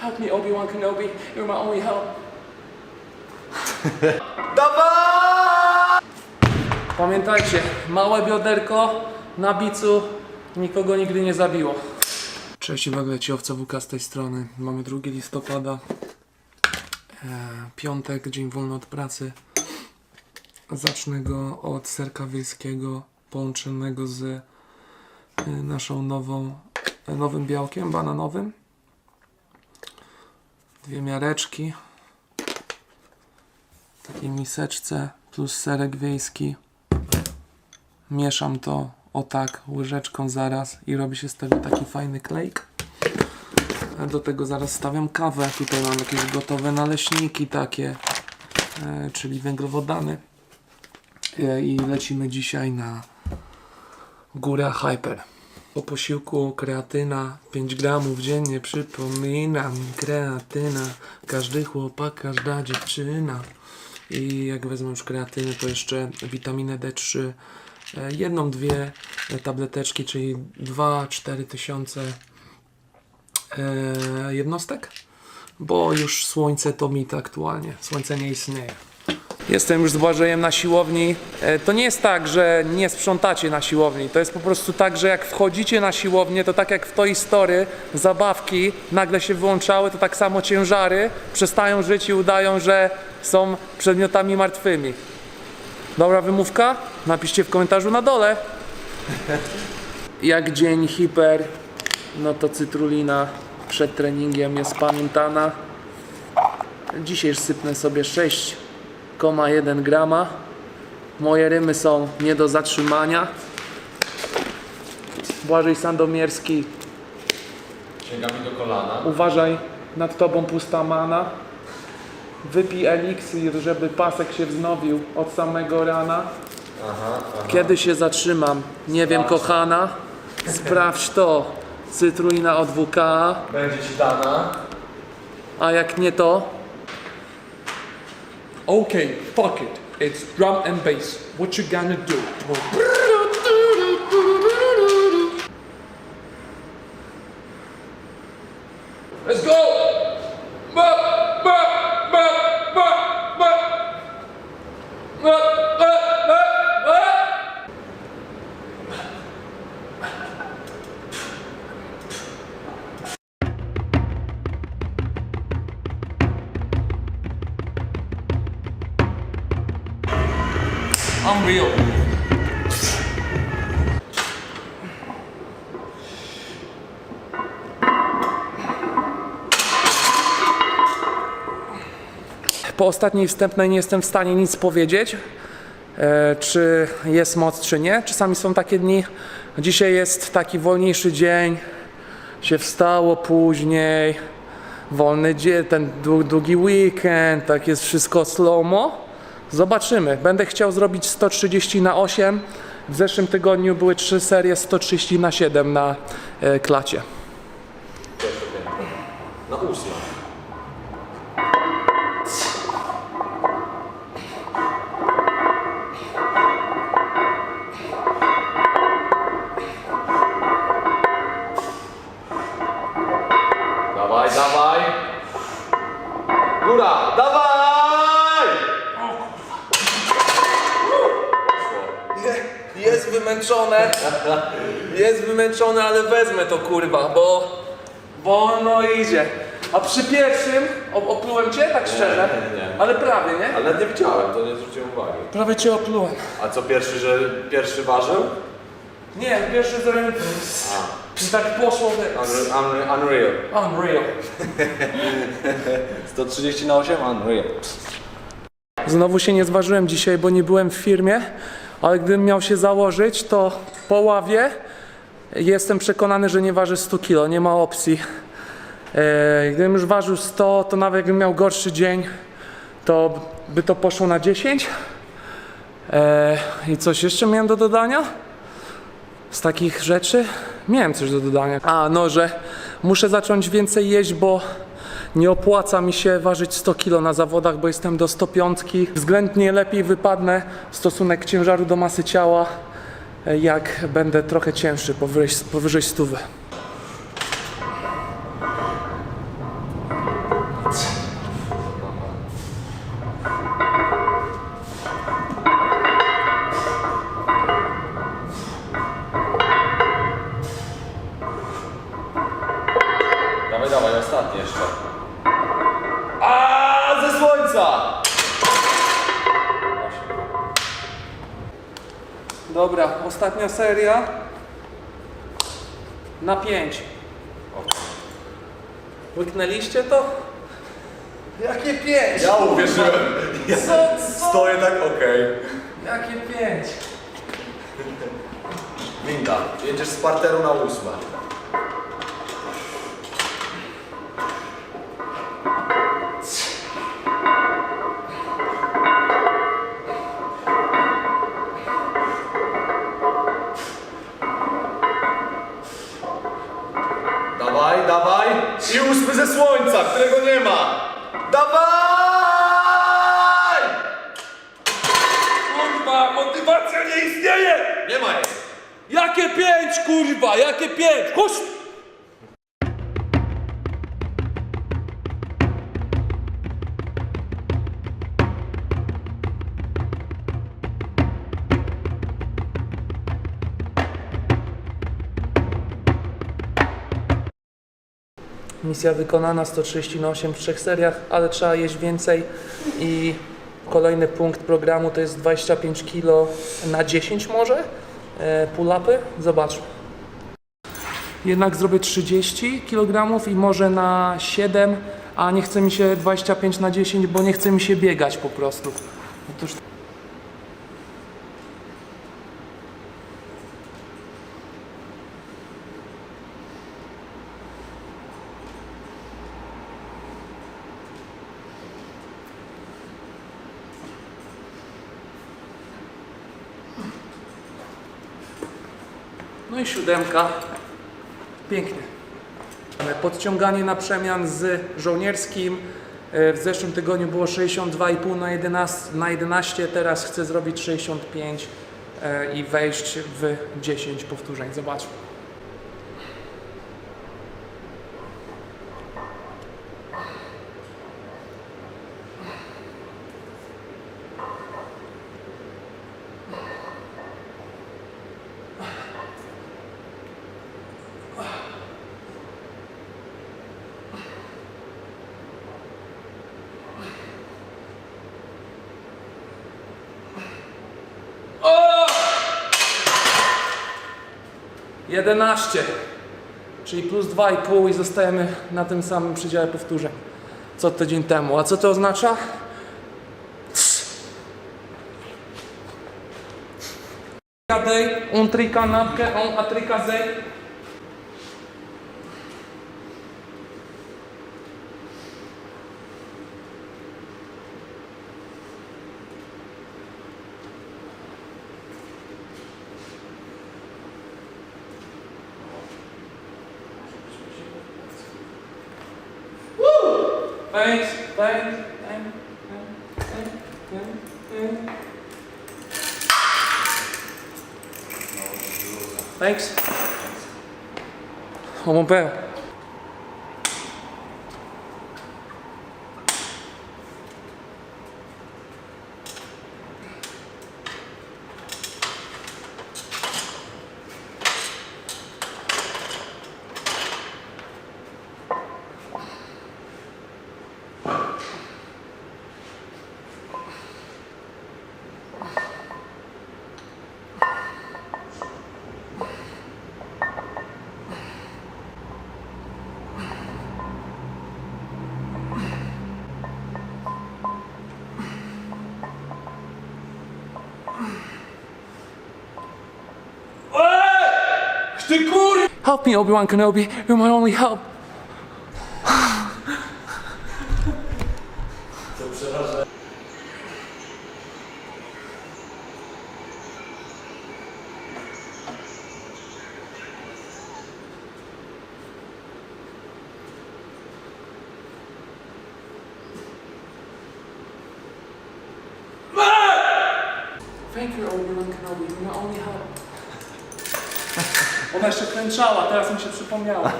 Help me, Obi-Wan Kenobi. You're my only help. Pamiętajcie, małe bioderko na bicu nikogo nigdy nie zabiło. Cześć, Wagleci, owca WK z tej strony. Mamy 2 listopada. E, piątek, dzień wolny od pracy. Zacznę go od serka wiejskiego połączonego z e, naszą nową, e, nowym białkiem bananowym. Dwie miareczki. W takiej miseczce plus serek wiejski. Mieszam to o tak łyżeczką zaraz i robi się z tego taki fajny klejk. Do tego zaraz stawiam kawę. Tutaj mam jakieś gotowe naleśniki takie, e, czyli węglowodany. E, I lecimy dzisiaj na górę Hyper. Po posiłku kreatyna 5 gramów dziennie przypominam kreatyna. Każdy chłopak, każda dziewczyna. I jak wezmę już kreatynę to jeszcze witaminę D3 e, jedną, dwie e, tableteczki, czyli 2-4 tysiące e, jednostek. Bo już słońce to mit aktualnie, słońce nie istnieje Jestem już z Błażejem na siłowni. E, To nie jest tak, że nie sprzątacie na siłowni. To jest po prostu tak, że jak wchodzicie na siłownię, to tak jak w Toy Story, zabawki nagle się wyłączały, to tak samo ciężary przestają żyć i udają, że są przedmiotami martwymi. Dobra wymówka? Napiszcie w komentarzu na dole. Jak dzień hiper, no to cytrulina przed treningiem jest pamiętana. Dzisiaj sypnę sobie 6,1 grama. Moje rymy są nie do zatrzymania. Błażej Sandomierski, Sięgami do kolana. uważaj, nad tobą pusta mana. Wypij eliksir, żeby pasek się wznowił od samego rana. Aha, aha. Kiedy się zatrzymam? Nie wiem, kochana. Sprawdź to. Cytrulina od WK, Będzie ci dana. a jak nie to, Okay, fuck it. It's drum and bass. What you gonna do? Unreal. po ostatniej wstępnej nie jestem w stanie nic powiedzieć, e, czy jest moc, czy nie. Czasami są takie dni. Dzisiaj jest taki wolniejszy dzień, się wstało później, wolny dzień, ten dłu- długi weekend, tak jest wszystko slow-mo. Zobaczymy. Będę chciał zrobić 130 na 8. W zeszłym tygodniu były trzy serie 130 na 7 na e, klacie. Na 8. Ale wezmę to kurwa, bo wolno idzie. A przy pierwszym op- oplułem cię, tak szczerze? nie, nie. Ale prawie, nie? Ale nie widziałem, to nie zwróciłem uwagi. Prawie cię oplułem. A co pierwszy, że pierwszy ważył? Nie, pierwszy zrobiłem. Tak poszło. Unre- unre- Unreal. Unreal. 130 na 8? Unreal. Znowu się nie zważyłem dzisiaj, bo nie byłem w firmie, ale gdybym miał się założyć, to po ławie jestem przekonany, że nie waży 100 kg, nie ma opcji. E, gdybym już ważył 100, to nawet jakbym miał gorszy dzień, to by to poszło na 10. E, I coś jeszcze miałem do dodania? Z takich rzeczy? Miałem coś do dodania. A, no, że muszę zacząć więcej jeść, bo nie opłaca mi się ważyć 100 kg na zawodach, bo jestem do 105. Względnie lepiej wypadnę stosunek ciężaru do masy ciała, jak będę trochę cięższy, powyżej, powyżej 100. Dobra, ostatnia seria. Na 5. Łyknęliście to? Jakie 5? Ja uwierzyłem. Ja Co, co? stoję tak okej. Jakie 5? Winda, jedziesz z parteru na ósme. Misja wykonana 130 na 8 w trzech seriach, ale trzeba jeść więcej i kolejny punkt programu to jest 25 kg na 10 może e, pull-upy. Zobaczmy. Jednak zrobię 30 kg i może na 7, a nie chce mi się 25 na 10, bo nie chce mi się biegać po prostu. Otóż No i siódemka. Pięknie. Podciąganie na przemian z żołnierskim. E, W zeszłym tygodniu było 62,5 na 11, na 11, teraz chcę zrobić 65 e, i wejść w 10 powtórzeń. Zobaczmy. O! 11, czyli plus 2,5 i zostajemy na tym samym przedziale powtórzeń co tydzień temu. A co to oznacza? Day, un trica napkę, on a Thanks, thanks, wijn, and wijn, Thanks. Help me, Obi-Wan Kenobi. You're my only help. Thank you, Obi-Wan Kenobi. You're my only help. Ona jeszcze kręczała, teraz mi się przypomniało,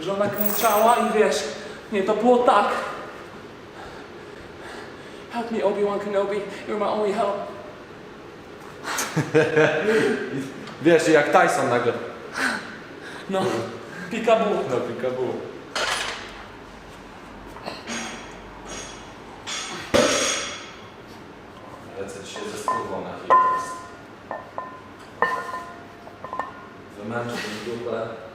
że ona kręczała i wiesz, nie, to było tak, Help me, Obi-Wan Kenobi. You're my only help. Wiesz, jak Tyson nagle. No, peekaboo. No, pikabu. Lecę dzisiaj ze skórą na нашему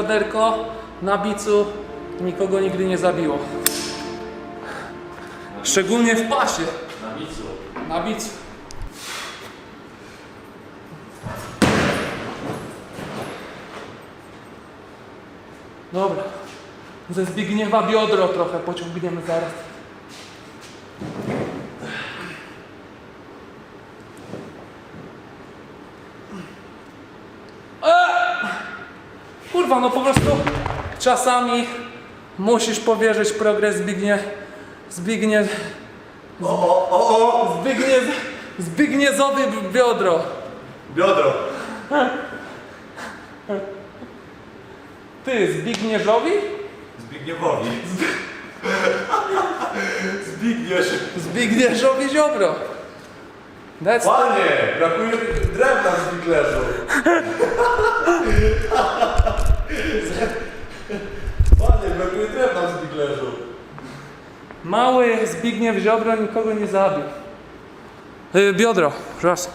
bioderko na bicu nikogo nigdy nie zabiło. Szczególnie w pasie. Na bicu. Na bicu. Dobra. Ze Zbigniewa biodro trochę pociągniemy zaraz. Eee! Kurwa, no po prostu czasami musisz powierzyć progres Zbigniew. Zbigniew. Zbigniew. Zbigniewowi biodro. Biodro. Ty, Zbigniewowi? Zbigniewowi. Zbigniew. Zbigniewowi ziobro. That's. Panie, brakuje drewna w Zbiglerzu. Panie, brakuje drewna w Zbiglerzu. Mały Zbigniew ziobro nikogo nie zabił. Y, biodro, raz.